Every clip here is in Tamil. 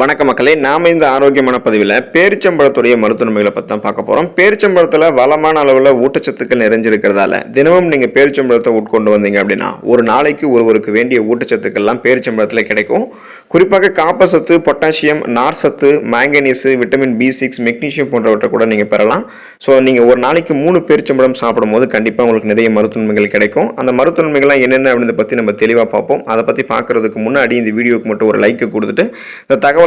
வணக்க மக்களே நாம இந்த ஆரோக்கியமான பதிவில் பேரிச்சம்பழத்துடைய மருத்துவமைகளை பற்றி தான் பார்க்க போகிறோம் பேரிச்சம்பழத்தில் வளமான அளவில் ஊட்டச்சத்துக்கள் நிறைஞ்சிருக்கிறதால தினமும் நீங்கள் பேரிச்சம்பழத்தை உட்கொண்டு வந்தீங்க அப்படின்னா ஒரு நாளைக்கு ஒருவருக்கு வேண்டிய ஊட்டச்சத்துக்கள்லாம் பேரிச்சம்பழத்தில் கிடைக்கும். குறிப்பாக காப்பர் சத்து பொட்டாசியம் நார் சத்து manganese vitamin B six magnesium போன்றவற்றை கூட நீங்கள் பெறலாம். ஸோ நீங்கள் ஒரு நாளைக்கு மூணு பேரிச்சம்பழம் சாப்பிடும்போது கண்டிப்பாக உங்களுக்கு நிறைய மருத்துவமைகள் கிடைக்கும். அந்த மருத்துவமைகள்லாம் என்னென்ன அப்படின்றத பற்றி நம்ம தெளிவாக பார்ப்போம். அதை பற்றி பார்க்கறதுக்கு முன்னாடி இந்த வீடியோக்கு மட்டும் ஒரு லைக்கை கொடுத்துட்டு இந்த தகவல்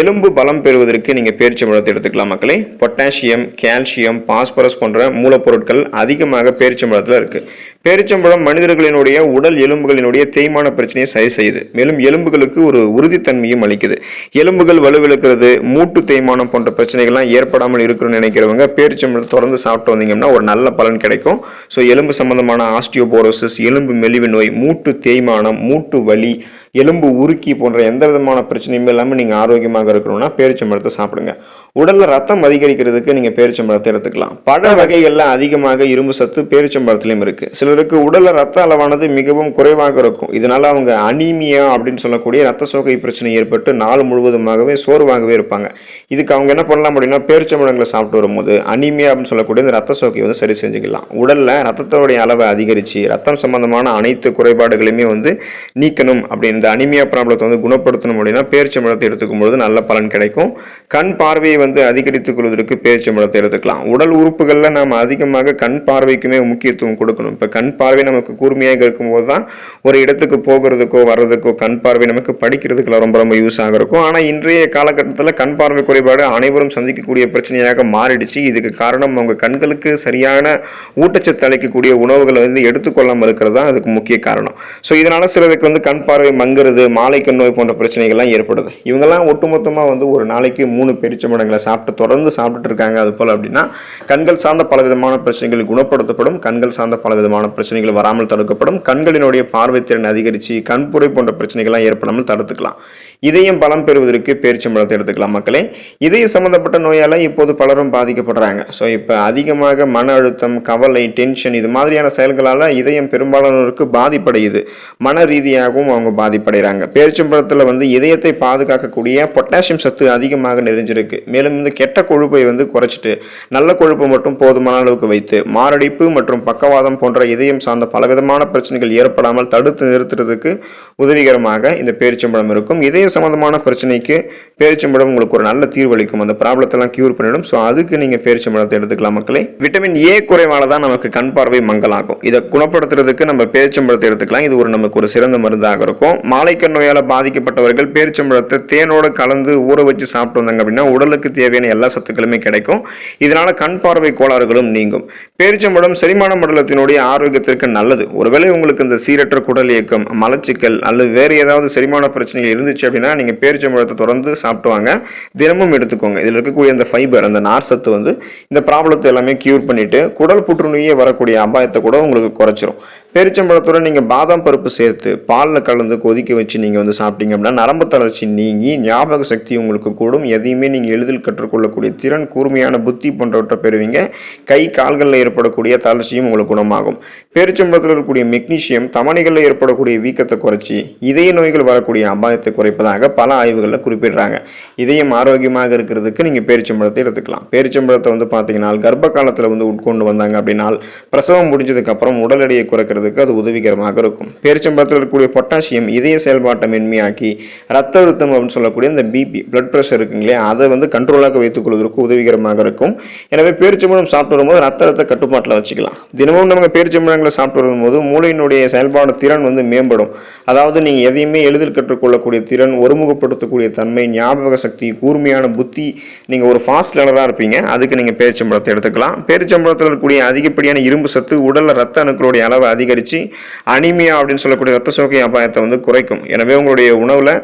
எலும்பு பலம் பெறுவதற்கு நீங்கள் பேரிச்சம்பழத்தை எடுத்துக்கலாம் மக்களே. பொட்டாசியம் கால்சியம் பாஸ்பரஸ் போன்ற மூலப்பொருட்கள் அதிகமாக பேரிச்சம்பழத்தில் இருக்குது பேரிச்சம்பழம் மனிதர்களினுடைய உடல் எலும்புகளினுடைய தேய்மான பிரச்சனையை சரி செய்யுது. மேலும் எலும்புகளுக்கு ஒரு உறுதித்தன்மையும் அளிக்குது. எலும்புகள் வலுவிழுக்கிறது மூட்டு தேய்மானம் போன்ற பிரச்சனைகள்லாம் ஏற்படாமல் இருக்கணும்னு நினைக்கிறவங்க பேரிச்சம்பழம் தொடர்ந்து சாப்பிட்டு வந்தீங்கன்னா ஒரு நல்ல பலன் கிடைக்கும். ஸோ எலும்பு சம்பந்தமான ஆஸ்டியோபோரோசிஸ் எலும்பு மெலிவு நோய் மூட்டு தேய்மானம் மூட்டு வலி எலும்பு உருக்கி போன்ற எந்த விதமான பிரச்சனையுமே இல்லாமல் நீங்கள் ஆரோக்கியமாக இருக்கணும்னா பேரிச்சம்பழத்தை சாப்பிடுங்க. உடலில் ரத்தம் அதிகரிக்கிறதுக்கு நீங்கள் பேரிச்சம்பழத்தை எடுத்துக்கலாம். பழ வகைகளில் அதிகமாக இரும்பு சத்து பேரிச்சம்பழத்துலையும் இருக்குது சிலருக்கு உடலில் ரத்த அளவானது மிகவும் குறைவாக இருக்கும். இதனால் அவங்க அனீமியா அப்படின்னு சொல்லக்கூடிய ரத்த சோகை பிரச்சனை ஏற்பட்டு நாள் முழுவதுமாகவே சோர்வாகவே இருப்பாங்க. இதுக்கு அவங்க என்ன பண்ணலாம் அப்படின்னா பேரிச்சம்பழங்களை சாப்பிட்டு வரும்போது அனீமியா அப்படின்னு சொல்லக்கூடிய இந்த ரத்த சோகையை வந்து சரி செஞ்சுக்கலாம். உடலில் ரத்தத்தோடைய அளவை அதிகரித்து ரத்தம் சம்பந்தமான அனைத்து குறைபாடுகளையுமே வந்து நீக்கணும். அப்படின்னு இந்த அனிமியா ப்ராப்ளத்தை வந்து குணப்படுத்தணும் அப்படின்னா பேரிச்சம்பழத்தை எடுத்துக்கும் பொழுது நல்ல நல்ல பலன் கிடைக்கும். கண் பார்வையை வந்து அதிகரித்துக் கொள்வதற்கு பேரிச்சம்பழத்தை எடுத்துக்கலாம். உடல் உறுப்புகளில் நாம் அதிகமாக கண் பார்வைக்குமே முக்கியத்துவம் கொடுக்கணும். இப்போ கண் பார்வை நமக்கு கூர்மையாக இருக்கும்போது தான் ஒரு இடத்துக்கு போகிறதுக்கோ வர்றதுக்கோ கண் பார்வை நமக்கு படிக்கிறதுக்குலாம் ரொம்ப ரொம்ப யூஸ் ஆக இருக்கும். ஆனால் இன்றைய காலகட்டத்தில் கண் பார்வை குறைபாடு அனைவரும் சந்திக்கக்கூடிய பிரச்சனையாக மாறிடுச்சு. இதுக்கு காரணம் அவங்க கண்களுக்கு சரியான ஊட்டச்சத்து அளிக்கக்கூடிய உணவுகளை வந்து எடுத்துக்கொள்ளாமல் இருக்கிறது தான் அதுக்கு முக்கிய காரணம். ஸோ இதனால் சிலருக்கு வந்து கண் பார்வை மங்குறது மாலைக்கண் நோய் போன்ற பிரச்சனைகள்லாம் ஏற்படுது. இவங்கெல்லாம் ஒட்டுமொத்த மொத்தமாக வந்து ஒரு நாளைக்கு மூணு பெரிச்சம்பழங்களை சாப்பிட்டு தொடர்ந்து சாப்பிட்டுட்டு இருக்காங்க. அது போல் அப்படின்னா கண்கள் சார்ந்த பலவிதமான பிரச்சனைகள் குணப்படுத்தப்படும். கண்கள் சார்ந்த பலவிதமான பிரச்சனைகள் வராமல் தடுக்கப்படும். கண்களினுடைய பார்வைத்திறன் அதிகரித்து கண்புரை போன்ற பிரச்சனைகள்லாம் ஏற்படாமல் தடுத்துக்கலாம். இதயம் பலம் பெறுவதற்கு பேரிச்சம்பழத்தை எடுத்துக்கலாம் மக்களே. இதய சம்பந்தப்பட்ட நோயால் இப்போது பலரும் பாதிக்கப்படுறாங்க. ஸோ இப்போ அதிகமாக மன அழுத்தம் கவலை டென்ஷன் இது மாதிரியான செயல்களால் இதயம் பெரும்பாலானோருக்கு பாதிப்படையுது. மன ரீதியாகவும் அவங்க பாதிப்படைகிறாங்க பேரிச்சம்பழத்தில் வந்து இதயத்தை பாதுகாக்கக்கூடிய பொட்டாசியம் சத்து அதிகமாக நிறைஞ்சிருக்கு. மேலும் இந்த கெட்ட கொழுப்பை வந்து குறைச்சிட்டு நல்ல கொழுப்பை மட்டும் போதுமான அளவுக்கு வைத்து மாரடைப்பு மற்றும் பக்கவாதம் போன்ற இதயம் சார்ந்த பலவிதமான பிரச்சனைகள் ஏற்படாமல் தடுத்து நிறுத்துறதுக்கு உதவிகரமாக இந்த பேரிச்சம்பழம் இருக்கும். இதய சம்பந்தமான பிரச்சனைக்கு பேரிச்சம்பழம் உங்களுக்கு ஒரு நல்ல தீர்வளிக்கும் அந்த ப்ராப்ளத்தெல்லாம் கியூர் பண்ணிடும். ஸோ அதுக்கு நீங்கள் பேரிச்சம்பழத்தை எடுத்துக்கலாம் மக்களே. விட்டமின் ஏ குறைவால தான் நமக்கு கண் பார்வை மங்கலாகும். இதை குணப்படுத்துறதுக்கு நம்ம பேரிச்சம்பழத்தை எடுத்துக்கலாம். இது ஒரு நமக்கு ஒரு சிறந்த மருந்தாக இருக்கும். மாலைக்கண் நோயால் பாதிக்கப்பட்டவர்கள் பேரிச்சம்பழத்தை தேனோட கல கலந்து ஊற வச்சு சாப்பிட்டு வந்தாங்க அப்படின்னா உடலுக்கு தேவையான எல்லா சத்துக்களுமே கிடைக்கும். இதனால் கண் பார்வை கோளாறுகளும் நீங்கும். பேரிச்சம்பழம் செரிமான மண்டலத்தினுடைய ஆரோக்கியத்திற்கு நல்லது. ஒருவேளை உங்களுக்கு இந்த சீரற்ற குடல் இயக்கம் மலச்சிக்கல் அல்லது வேறு ஏதாவது செரிமான பிரச்சனைகள் இருந்துச்சு அப்படின்னா நீங்கள் பேரிச்சம்பழத்தை தொடர்ந்து சாப்பிட்டு வாங்க. தினமும் எடுத்துக்கோங்க. இதில் இருக்கக்கூடிய அந்த ஃபைபர் அந்த நார் சத்து வந்து இந்த ப்ராப்ளத்தை எல்லாமே கியூர் பண்ணிட்டு குடல் புற்றுநோயே வரக்கூடிய அபாயத்தை கூட உங்களுக்கு குறைச்சிரும். பேரிச்சம்பழத்தோட நீங்கள் பாதாம் பருப்பு சேர்த்து பாலில் கலந்து கொதிக்க வச்சு நீங்கள் வந்து சாப்பிட்டீங்க அப்படின்னா நரம்பு தளர்ச்சி நீங்கி ஞாபக சக்தி உங்களுக்கு கூடும். எதையுமே நீங்கள் எளிதில் கற்றுக்கொள்ளக்கூடிய திறன் கூர்மையான புத்தி போன்றவற்றை பெறுவீங்க. கை கால்களில் ஏற்படக்கூடிய தளர்ச்சியும் உங்களுக்கு குணமாகும். பேரிச்சம்பழத்தில் இருக்கக்கூடிய மெக்னீசியம் தமணிகளில் ஏற்படக்கூடிய வீக்கத்தை குறைச்சி இதய நோய்கள் வரக்கூடிய அபாயத்தை குறைப்பதாக பல ஆய்வுகளில் குறிப்பிடுறாங்க. இதயம் ஆரோக்கியமாக இருக்கிறதுக்கு நீங்கள் பேரிச்சம்பழத்தை எடுத்துக்கலாம். பேரிச்சம்பழத்தை வந்து பார்த்தீங்கன்னா கர்ப்ப காலத்தில் வந்து உட்கொண்டு வந்தாங்க அப்படின்னா பிரசவம் முடிஞ்சதுக்கப்புறம் உடல் எடையை குறைக்கிறதுக்கு அது உதவிகரமாக இருக்கும். பேரிச்சம்பழத்தில் இருக்கக்கூடிய பொட்டாசியம் இதய செயல்பாட்டை மென்மையாக்கி ரத்த அழுத்தம் அப்படின்னு சொல்லக்கூடிய இந்த பிபி பிளட் ப்ரெஷர் இருக்குங்க இல்லையா? அதை வந்து கண்ட்ரோலாக வைத்துக்கொள்வதற்கு உதவிகரமாக இருக்கும். எனவே பேரிச்சம்பழம் சாப்பிட்டு வரும்போது ரத்த அழுத்த கட்டுப்பாட்டில் வச்சுக்கலாம். தினமும் நம்ம பேரிச்சம்பழங்களை சாப்பிட்டு வரும்போது மூளையினுடைய செயல்பாடு திறன் வந்து மேம்படும். அதாவது நீங்கள் எதையுமே எளிதில் கற்றுக்கொள்ளக்கூடிய திறன் ஒருமுகப்படுத்தக்கூடிய தன்மை ஞாபக சக்தி கூர்மையான புத்தி நீங்கள் ஒரு ஃபாஸ்ட் லேனராக இருப்பீங்க. அதுக்கு நீங்கள் பேரிச்சம்பழத்தை எடுத்துக்கலாம். பேரிச்சம்பழத்தில் இருக்கக்கூடிய அதிகப்படியான இரும்பு சத்து உடலில் ரத்த அணுக்களுடைய அளவை அதிகரித்து அனிமியா அப்படின்னு சொல்லக்கூடிய ரத்த சோகை அபாயத்தை வந்து குறைக்கும். எனவே உங்களுடைய உணவில்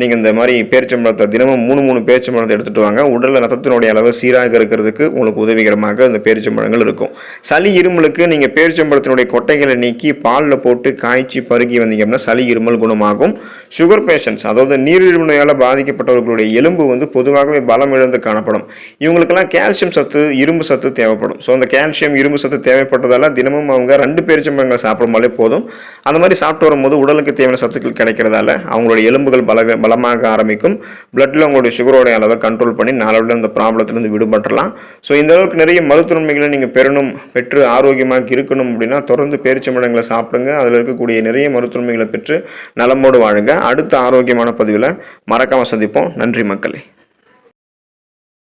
நீங்கள் இந்த மாதிரி பேரிச்சம்பழத்தை பேரிச்சம்பழத்தை தினமும் மூணு மூணு பேரிச்சம்பழத்தை எடுத்துட்டு வாங்க. உடலில் ரத்தத்தினுடைய அளவு சீராக இருக்கிறதுக்கு உங்களுக்கு உதவிகரமாக இந்த பேரிச்சம்பழங்கள் இருக்கும். சளி இருமலுக்கு நீங்கள் பேரிச்சம்பழத்தினுடைய கொட்டைகளை நீக்கி பாலில் போட்டு காய்ச்சி பருகி வந்தீங்க அப்படின்னா சளி இருமல் குணமாகும். சுகர் பேஷண்ட்ஸ் அதாவது நீரிழிவு நோயால் பாதிக்கப்பட்டவர்களுடைய எலும்பு வந்து பொதுவாகவே பலம் இழந்து காணப்படும். இவங்களுக்கெல்லாம் கால்சியம் சத்து இரும்பு சத்து தேவைப்படும். ஸோ அந்த கால்சியம் இரும்பு சத்து தேவைப்பட்டதால தினமும் அவங்க ரெண்டு பேரிச்சம்பழங்களை சாப்பிடும்போதே போதும். அந்த மாதிரி சாப்பிட்டு வரும்போது உடலுக்கு தேவையான சத்துக்கள் கிடைக்கிறதால அவங்களுடைய எலும்புகள் பல பலமாக ஆரம்பிக்கும். பிளட்டில் உங்களுடைய சுகரோடைய அளவை கண்ட்ரோல் பண்ணி நாளோட இந்த ப்ராப்ளத்துலேருந்து விடுபட்டுலாம் ஸோ இந்த அளவுக்கு நிறைய மருத்துவமைகளை நீங்கள் பெறணும் பெற்று ஆரோக்கியமாக இருக்கணும் அப்படின்னா தொடர்ந்து பேரிச்சம்பழங்களை சாப்பிடுங்க. அதில் இருக்கக்கூடிய நிறைய மருத்துவமைகளை பெற்று நலமோடு வாழுங்க. அடுத்த ஆரோக்கியமான பதிவில் மறக்காமல் சந்திப்போம். நன்றி மக்களே.